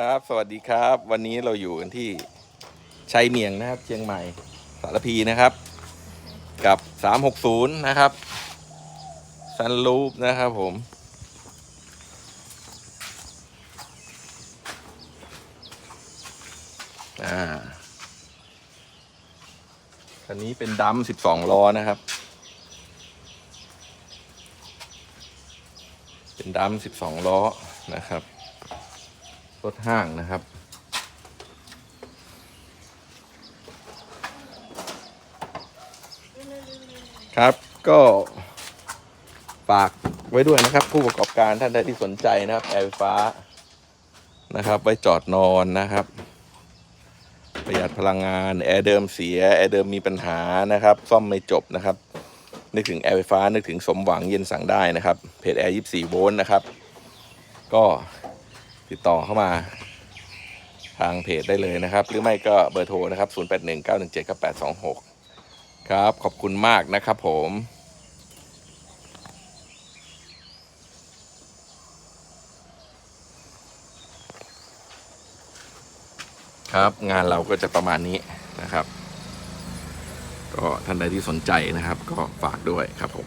ครับสวัสดีครับ วันนี้เราอยู่กันที่ชัยเมียงนะครับ เชียงใหม่สารพีนะครับ กับ 360 นะครับซันลูปนะครับผม อ่าคันนี้เป็นดัม12 ล้อนะครับ เป็นดัม12 ล้อนะครับ รถห้างนะครับ ครับก็ฝากไว้ด้วยนะครับ ผู้ประกอบการท่านใดที่สนใจนะครับแอร์ไฟฟ้านะครับ ไว้จอดนอนนะครับ ประหยัดพลังงาน แอร์เดิมเสีย แอร์เดิมมีปัญหานะครับ ซ่อมไม่จบนะครับ นึกถึงแอร์ไฟฟ้านึกถึงสมหวังเย็นสั่งได้นะครับ เพจแอร์24โวลต์นะครับ ก็ ติดต่อเข้ามาทางเพจได้เลยนะครับ หรือไม่ก็เบอร์โทรนะครับ 0819179826 ครับ ขอบคุณมากนะครับผมครับงานเราก็จะประมาณนี้นะครับ ก็ท่านใดที่สนใจนะครับ ก็ฝากด้วยครับผม